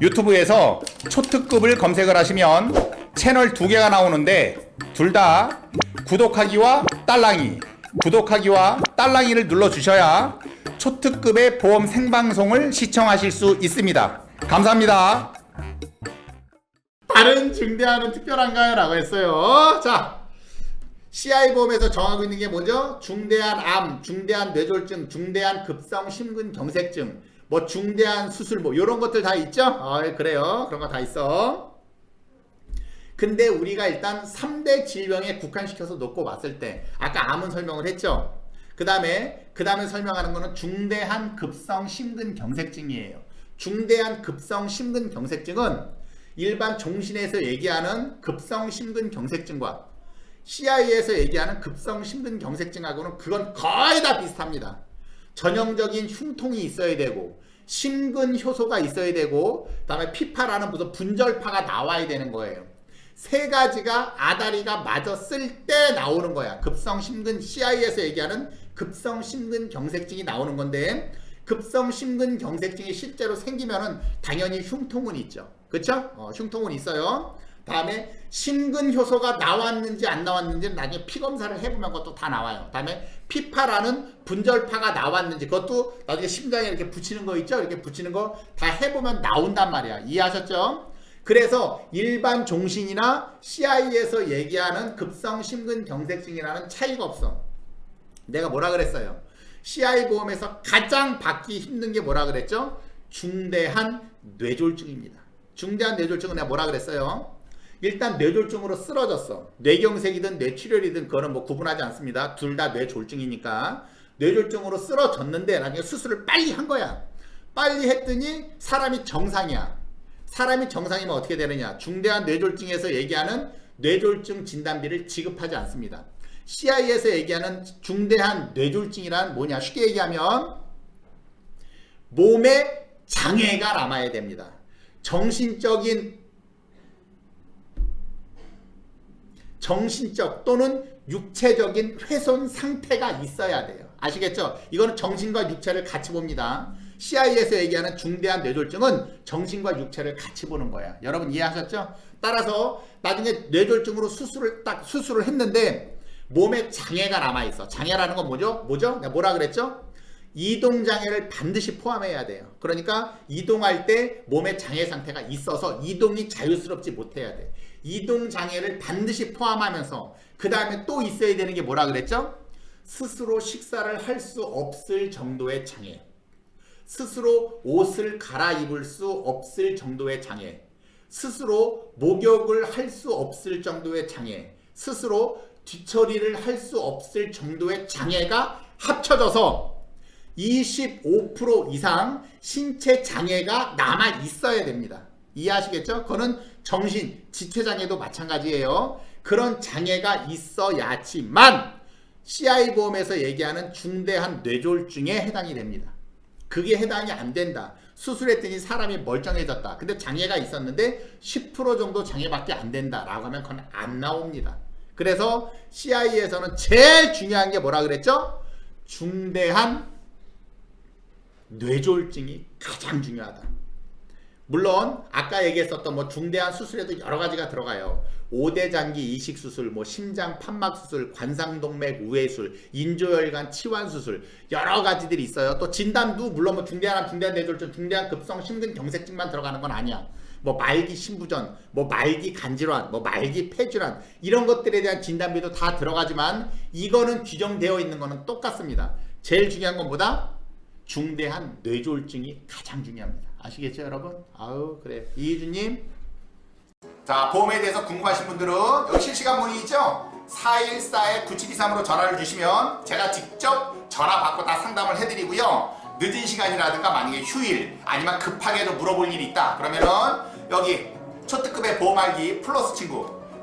유튜브에서 초특급을 검색을 하시면 채널 두 개가 나오는데 둘 다 구독하기와 딸랑이 구독하기와 딸랑이를 눌러 주셔야 초특급의 보험 생방송을 시청하실 수 있습니다. 감사합니다. 다른 중대한은 특별한가요? 라고 했어요. 자, CI 보험에서 정하고 있는 게 뭐죠? 중대한 암, 중대한 뇌졸중, 중대한 급성 심근경색증, 뭐 중대한 수술 뭐 이런 것들 다 있죠? 아, 그래요. 그런 거 다 있어. 근데 우리가 일단 3대 질병에 국한시켜서 놓고 봤을 때 아까 암은 설명을 했죠. 그 다음에 그 다음에 설명하는 거는 중대한 급성 심근경색증이에요. 중대한 급성 심근경색증은 일반 종신에서 얘기하는 급성 심근경색증과 CI에서 얘기하는 급성 심근경색증하고는 그건 거의 다 비슷합니다. 전형적인 흉통이 있어야 되고 심근 효소가 있어야 되고 그다음에 피파라는 무슨 분절파가 나와야 되는 거예요. 세 가지가 아다리가 맞았을 때 나오는 거야. 급성 심근 CI에서 얘기하는 급성 심근 경색증이 나오는 건데 급성 심근 경색증이 실제로 생기면은 당연히 흉통은 있죠. 그렇죠? 어, 흉통은 있어요. 다음에 심근 효소가 나왔는지 안 나왔는지는 나중에 피 검사를 해보면 그것도 다 나와요. 다음에 피파라는 분절파가 나왔는지 그것도 나중에 심장에 이렇게 붙이는 거 있죠? 이렇게 붙이는 거 다 해보면 나온단 말이야. 이해하셨죠? 그래서 일반 종신이나 CI에서 얘기하는 급성 심근경색증이라는 차이가 없어. 내가 뭐라 그랬어요? CI 보험에서 가장 받기 힘든 게 뭐라 그랬죠? 중대한 뇌졸중입니다. 중대한 뇌졸중은 내가 뭐라 그랬어요? 일단 뇌졸중으로 쓰러졌어. 뇌경색이든 뇌출혈이든 그거는 뭐 구분하지 않습니다. 둘 다 뇌졸중이니까. 뇌졸중으로 쓰러졌는데 나중에 수술을 빨리 한 거야. 빨리 했더니 사람이 정상이야. 사람이 정상이면 어떻게 되느냐? 중대한 뇌졸중에서 얘기하는 뇌졸중 진단비를 지급하지 않습니다. CI에서 얘기하는 중대한 뇌졸중이란 뭐냐? 쉽게 얘기하면 몸에 장애가 남아야 됩니다. 정신적인 정신적 또는 육체적인 훼손 상태가 있어야 돼요. 아시겠죠? 이거는 정신과 육체를 같이 봅니다. CI에서 얘기하는 중대한 뇌졸중은 정신과 육체를 같이 보는 거야. 여러분 이해하셨죠? 따라서 나중에 뇌졸중으로 수술을 딱 수술을 했는데 몸에 장애가 남아 있어. 장애라는 건 뭐죠? 뭐죠? 뭐라 그랬죠? 이동 장애를 반드시 포함해야 돼요. 그러니까 이동할 때 몸에 장애 상태가 있어서 이동이 자유스럽지 못해야 돼. 이동 장애를 반드시 포함하면서 그 다음에 또 있어야 되는 게 뭐라 그랬죠? 스스로 식사를 할 수 없을 정도의 장애. 스스로 옷을 갈아입을 수 없을 정도의 장애. 스스로 목욕을 할 수 없을 정도의 장애. 스스로 뒤처리를 할 수 없을 정도의 장애가 합쳐져서 25% 이상 신체 장애가 남아 있어야 됩니다. 이해하시겠죠? 그거는 정신, 지체 장애도 마찬가지예요. 그런 장애가 있어야지만 CI 보험에서 얘기하는 중대한 뇌졸중에 해당이 됩니다. 그게 해당이 안 된다. 수술했더니 사람이 멀쩡해졌다. 근데 장애가 있었는데 10% 정도 장애밖에 안 된다 라고 하면 그건 안 나옵니다. 그래서 CI에서는 제일 중요한 게 뭐라 그랬죠? 중대한 뇌졸중이 가장 중요하다. 물론 아까 얘기했었던 뭐 중대한 수술에도 여러 가지가 들어가요. 5대 장기 이식 수술, 뭐 심장 판막 수술, 관상동맥 우회술, 인조혈관 치환 수술 여러 가지들이 있어요. 또 진단도 물론 뭐 중대한 중대한 뇌졸중, 중대한 급성 심근경색증만 들어가는 건 아니야. 뭐 말기 신부전, 뭐 말기 간질환, 뭐 말기 폐질환 이런 것들에 대한 진단비도 다 들어가지만 이거는 규정되어 있는 거는 똑같습니다. 제일 중요한 건 뭐다? 중대한 뇌졸중이 가장 중요합니다. 아시겠죠, 여러분? 아우 그래 이희주님. 자 보험에 대해서 궁금하신 분들은 여기 실시간 문의 있죠? 414-9723으로 전화를 주시면 제가 직접 전화 받고 다 상담을 해드리고요. 늦은 시간이라든가 만약에 휴일 아니면 급하게도 물어볼 일이 있다 그러면은 여기 초특급의 보험 알기 플러스 친구